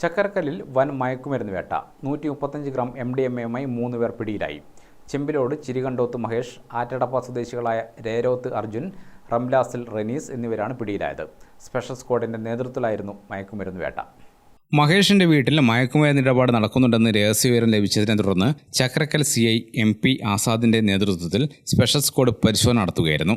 ചക്കരക്കല്ലിൽ വൻ മയക്കുമരുന്ന് വേട്ട. നൂറ്റി മുപ്പത്തഞ്ച് ഗ്രാം എം ഡി എം എയുമായി മൂന്ന് പേർ പിടിയിലായി. ചെമ്പിലോട് ചിരികണ്ടോത്ത് മഹേഷ് ആറ്റടപ്പ സ്വദേശികളായ രേരോത്ത് അർജുൻ റംലാസിൽ റെനീസ് എന്നിവരാണ് പിടിയിലായത്. സ്പെഷ്യൽ സ്ക്വാഡിന്റെ നേതൃത്വത്തിലായിരുന്നു മയക്കുമരുന്ന് വേട്ട. മഹേഷിന്റെ വീട്ടിൽ മയക്കുമരുന്ന് ഇടപാട് നടക്കുന്നുണ്ടെന്ന് രഹസ്യവിവരം ലഭിച്ചതിനെ തുടർന്ന് Chakrakkal C I M P ആസാദിന്റെ നേതൃത്വത്തിൽ സ്പെഷ്യൽ സ്ക്വാഡ് പരിശോധന നടത്തുകയായിരുന്നു.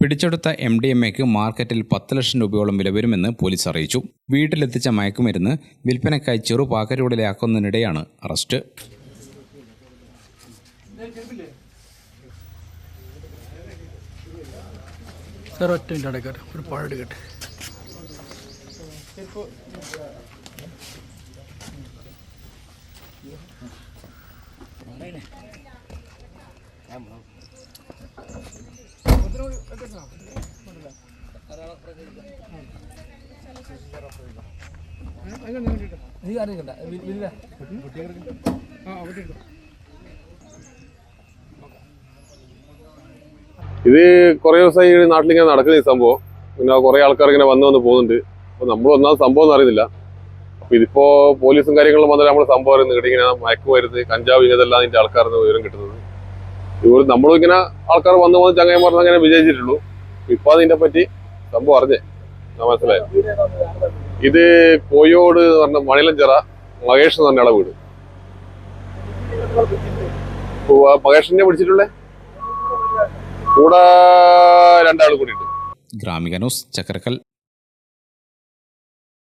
പിടിച്ചെടുത്ത എം ഡി എം എക്ക് മാർക്കറ്റിൽ പത്ത് ലക്ഷം രൂപയോളം വില വരുമെന്ന് പോലീസ് അറിയിച്ചു. വീട്ടിലെത്തിച്ച മയക്കുമരുന്ന് വിൽപ്പനയ്ക്കായി ചെറുപാക്കരൂടിലാക്കുന്നതിനിടെയാണ് അറസ്റ്റ്. സാർ ഒറ്റ മിനിറ്റ് അടക്കാറ് ഒരു ഇത് കുറേ ദിവസമായി നാട്ടിലിങ്ങനെ നടക്കുന്ന ഈ സംഭവം. പിന്നെ കുറേ ആൾക്കാർ ഇങ്ങനെ വന്ന് വന്ന് പോകുന്നുണ്ട്. അപ്പൊ നമ്മൾ ഒന്നാമത് സംഭവം അറിയുന്നില്ല. അപ്പോൾ ഇതിപ്പോ പോലീസും കാര്യങ്ങളും വന്നിട്ട് നമ്മൾ സംഭവം അറിയുന്നത് ഇവിടെ ഇങ്ങനെ മയക്കുമരുന്ന് കഞ്ചാവ് ഇങ്ങനെല്ലാം അതിന്റെ ആൾക്കാരുടെ വിവരം കിട്ടുന്നത്. ഇവർ നമ്മളും ഇങ്ങനെ ആൾക്കാർ വന്ന് വന്ന് ചങ്ങായിമാർ അങ്ങനെ വിജയിച്ചിട്ടുള്ളൂ ഇപ്പൊ അതിനെ പറ്റി സംഭവം അറിഞ്ഞേ. മനസ്സിലായി? ഇത് കോയോട് എന്ന് പറഞ്ഞ മണിലഞ്ചിറ മഹേഷ് എന്ന് പറഞ്ഞ വീട്. മഹേഷിനെ പിടിച്ചിട്ടുള്ളേ കൂടെ രണ്ടാൾ കൂടിയിട്ട് ഗ്രാമിക ന്യൂസ് ചക്കരക്കൽ